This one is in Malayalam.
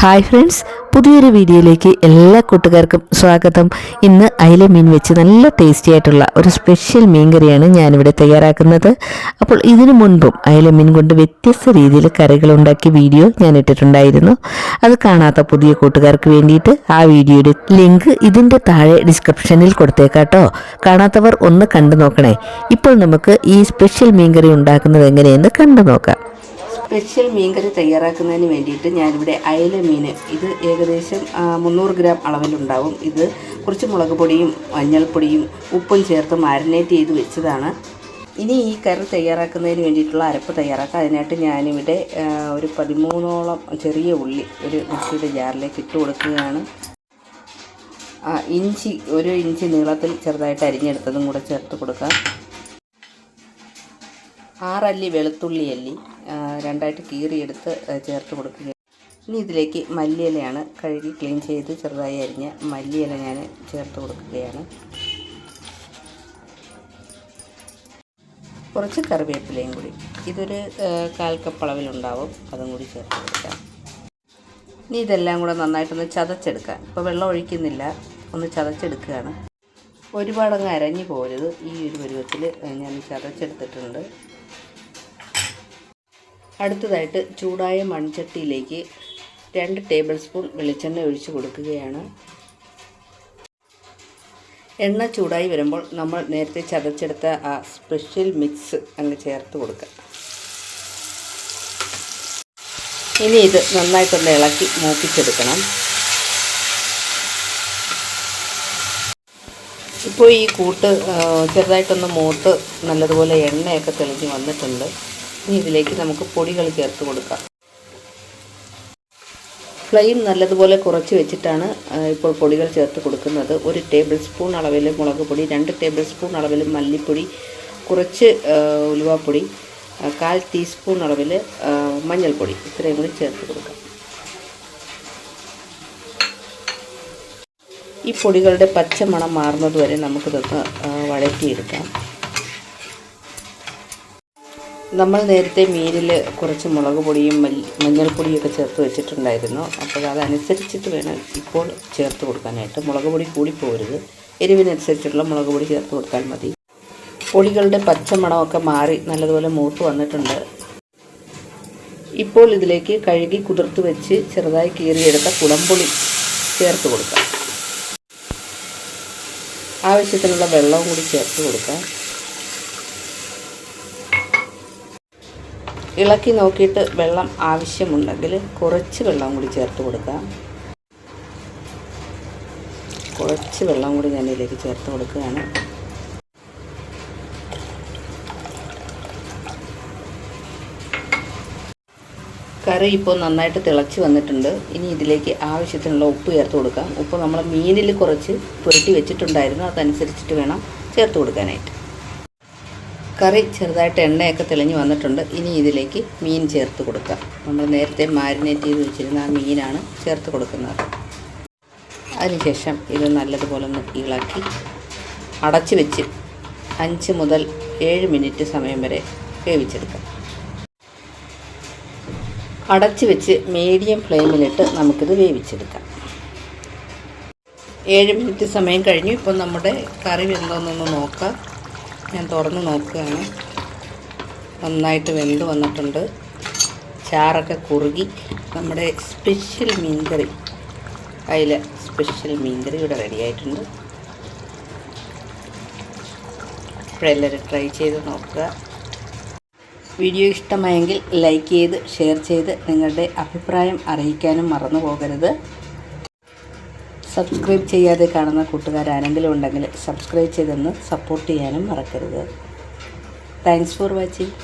ഹായ് ഫ്രണ്ട്സ് പുതിയൊരു വീഡിയോയിലേക്ക് എല്ലാ കൂട്ടുകാർക്കും സ്വാഗതം. ഇന്ന് അയില മീൻ വെച്ച് നല്ല ടേസ്റ്റി ആയിട്ടുള്ള ഒരു സ്പെഷ്യൽ മീൻ കറിയാണ് ഞാനിവിടെ തയ്യാറാക്കുന്നത്. അപ്പോൾ ഇതിനു മുൻപും അയില മീൻ കൊണ്ട് വ്യത്യസ്ത രീതിയിൽ കറികൾ ഉണ്ടാക്കിയ വീഡിയോ ഞാൻ ഇട്ടിട്ടുണ്ടായിരുന്നു. അത് കാണാത്ത പുതിയ കൂട്ടുകാർക്ക് വേണ്ടിയിട്ട് ആ വീഡിയോയുടെ ലിങ്ക് ഇതിന്റെ താഴെ ഡിസ്ക്രിപ്ഷനിൽ കൊടുത്തേക്കാട്ടോ. കാണാത്തവർ ഒന്ന് കണ്ടു നോക്കണേ. ഇപ്പോൾ നമുക്ക് ഈ സ്പെഷ്യൽ മീൻ കറി ഉണ്ടാക്കുന്നത് എങ്ങനെയെന്ന് കണ്ടു നോക്കാം. സ്പെഷ്യൽ മീൻകറി തയ്യാറാക്കുന്നതിന് വേണ്ടിയിട്ട് ഞാനിവിടെ അയല മീൻ ഇത് ഏകദേശം മുന്നൂറ് ഗ്രാം അളവിലുണ്ടാവും. ഇത് കുറച്ച് മുളക് പൊടിയും മഞ്ഞൾപ്പൊടിയും ഉപ്പും ചേർത്ത് മാരിനേറ്റ് ചെയ്ത് വെച്ചതാണ്. ഇനി ഈ കറി തയ്യാറാക്കുന്നതിന് വേണ്ടിയിട്ടുള്ള അരപ്പ് തയ്യാറാക്കാം. അതിനായിട്ട് ഞാനിവിടെ ഒരു പതിമൂന്നോളം ചെറിയ ഉള്ളി ഒരു മിക്സിയുടെ ജാറിലേക്ക് ഇട്ട് കൊടുക്കുകയാണ്. ഇഞ്ചി ഒരു ഇഞ്ചി നീളത്തിൽ ചെറുതായിട്ട് അരിഞ്ഞെടുത്തതും കൂടെ ചേർത്ത് കൊടുക്കാം. ആറല്ലി വെളുത്തുള്ളി അല്ലി. രണ്ടായിട്ട് കീറിയെടുത്ത് ചേർത്ത് കൊടുക്കുക ഇനി ഇതിലേക്ക് മല്ലിയിലയാണ് കഴുകി ക്ലീൻ ചെയ്ത് ചെറുതായി അരിഞ്ഞ മല്ലിയില ഞാൻ ചേർത്ത് കൊടുക്കുകയാണ്. കുറച്ച് കറിവേപ്പിലയും കൂടി. ഇതൊരു കാൽ കപ്പ് അതും കൂടി ചേർത്ത് കൊടുക്കാം. ഇനി ഇതെല്ലാം കൂടെ നന്നായിട്ടൊന്ന് ചതച്ചെടുക്കാം. ഇപ്പോൾ വെള്ളം ഒഴിക്കുന്നില്ല. ഒന്ന് ചതച്ചെടുക്കുകയാണ്. ഒരുപാടങ്ങ് അരഞ്ഞു പോരുത്. ഈ ഒരു പരുവത്തിൽ ഞാൻ ചതച്ചെടുത്തിട്ടുണ്ട്. അടുത്തതായിട്ട് ചൂടായ മൺചട്ടിയിലേക്ക് രണ്ട് ടേബിൾ സ്പൂൺ വെളിച്ചെണ്ണ ഒഴിച്ച് കൊടുക്കുകയാണ്. എണ്ണ ചൂടായി വരുമ്പോൾ നമ്മൾ നേരത്തെ ചതച്ചെടുത്ത ആ സ്പെഷ്യൽ മിക്സ് അങ്ങ് ചേർത്ത് കൊടുക്കുക ഇനി ഇത് നന്നായിട്ടൊന്ന് ഇളക്കി മൂപ്പിച്ചെടുക്കണം. ഇപ്പോൾ ഈ കൂട്ട് ചെറുതായിട്ടൊന്ന് മൂത്ത് നല്ലതുപോലെ എണ്ണയൊക്കെ തെളിഞ്ഞ് വന്നിട്ടുണ്ട്. ഇനി ഇതിലേക്ക് നമുക്ക് പൊടികൾ ചേർത്ത് കൊടുക്കാം. ഫ്ലെയിം നല്ലതുപോലെ കുറച്ച് വെച്ചിട്ടാണ് ഇപ്പോൾ പൊടികൾ ചേർത്ത് കൊടുക്കുന്നത്. ഒരു ടേബിൾ സ്പൂൺ അളവിൽ മുളക് പൊടി രണ്ട് ടേബിൾ സ്പൂൺ അളവിൽ മല്ലിപ്പൊടി കുറച്ച് ഉലുവപ്പൊടി കാൽ ടീസ്പൂൺ അളവിൽ മഞ്ഞൾപ്പൊടി. ഇത്രയും കൂടി ചേർത്ത് കൊടുക്കാം. ഈ പൊടികളുടെ പച്ചമണം മാറുന്നത് വരെ നമുക്കിതൊന്ന് വഴറ്റിയെടുക്കാം. നമ്മൾ നേരത്തെ മീനിൽ കുറച്ച് മുളക് പൊടിയും മഞ്ഞൾപ്പൊടിയും മഞ്ഞൾപ്പൊടിയൊക്കെ ചേർത്ത് വെച്ചിട്ടുണ്ടായിരുന്നു. അപ്പോൾ അതനുസരിച്ചിട്ട് വേണം ഇപ്പോൾ ചേർത്ത് കൊടുക്കാനായിട്ട്. മുളക് പൊടി കൂടി പോരുത്. എരിവിനനുസരിച്ചിട്ടുള്ള മുളക് പൊടി ചേർത്ത് കൊടുത്താൽ മതി. പൊടികളുടെ പച്ചമണമൊക്കെ മാറി നല്ലതുപോലെ മൂത്ത് വന്നിട്ടുണ്ട്. ഇപ്പോൾ ഇതിലേക്ക് കഴുകി കുതിർത്ത് വെച്ച് ചെറുതായി കീറിയെടുത്ത കുടംപുളി ചേർത്ത് കൊടുക്കാം. ആവശ്യത്തിനുള്ള വെള്ളവും കൂടി ചേർത്ത് കൊടുക്കാം. ഇളക്കി നോക്കിയിട്ട് വെള്ളം ആവശ്യമുണ്ടെങ്കിൽ കുറച്ച് വെള്ളം കൂടി ചേർത്ത് കൊടുക്കാം കുറച്ച് വെള്ളം കൂടി ഞാൻ ഇതിലേക്ക് ചേർത്ത് കൊടുക്കുകയാണ്. കറി ഇപ്പോൾ നന്നായിട്ട് തിളച്ച് വന്നിട്ടുണ്ട്. ഇനി ഇതിലേക്ക് ആവശ്യത്തിനുള്ള ഉപ്പ് ചേർത്ത് കൊടുക്കാം. ഉപ്പ് നമ്മൾ മീനിൽ കുറച്ച് പുരട്ടി വെച്ചിട്ടുണ്ടായിരുന്നു. അതനുസരിച്ചിട്ട് വേണം ചേർത്ത് കൊടുക്കാനായിട്ട്. കറി ചെറുതായിട്ട് എണ്ണയൊക്കെ തെളിഞ്ഞ് വന്നിട്ടുണ്ട്. ഇനി ഇതിലേക്ക് മീൻ ചേർത്ത് കൊടുക്കാം. നമ്മൾ നേരത്തെ മാരിനേറ്റ് ചെയ്ത് വെച്ചിരുന്ന ആ മീനാണ് ചേർത്ത് കൊടുക്കുന്നത്. അതിനുശേഷം ഇത് നല്ലതുപോലെ ഒന്ന് ഇളക്കി അടച്ചു വെച്ച് അഞ്ച് മുതൽ ഏഴ് മിനിറ്റ് സമയം വരെ വേവിച്ചെടുക്കാം. അടച്ചു വെച്ച് മീഡിയം ഫ്ലെയിമിലിട്ട് നമുക്കിത് വേവിച്ചെടുക്കാം. ഏഴ് മിനിറ്റ് സമയം കഴിഞ്ഞു. ഇപ്പോൾ നമ്മുടെ കറി വെന്തോന്നൊന്ന് നോക്കാം. ഞാൻ തുറന്ന് നോക്കുകയാണ്. നന്നായിട്ട് വെന്ത് വന്നിട്ടുണ്ട്. ചാറൊക്കെ കുറുകി. നമ്മുടെ സ്പെഷ്യൽ മീൻകറി. അതിൽ സ്പെഷ്യൽ മീൻകറി ഇവിടെ റെഡിയായിട്ടുണ്ട് ഇപ്പോഴെല്ലാവരും ട്രൈ ചെയ്ത് നോക്കുക. വീഡിയോ ഇഷ്ടമായെങ്കിൽ ലൈക്ക് ചെയ്ത് ഷെയർ ചെയ്ത് നിങ്ങളുടെ അഭിപ്രായം അറിയിക്കാനും മറന്നു പോകരുത്. സബ്സ്ക്രൈബ് ചെയ്യാതെ കാണുന്ന കൂട്ടുകാരാരെങ്കിലും ഉണ്ടെങ്കിൽ സബ്സ്ക്രൈബ് ചെയ്തൊന്ന് സപ്പോർട്ട് ചെയ്യാനും മറക്കരുത്. Thanks for watching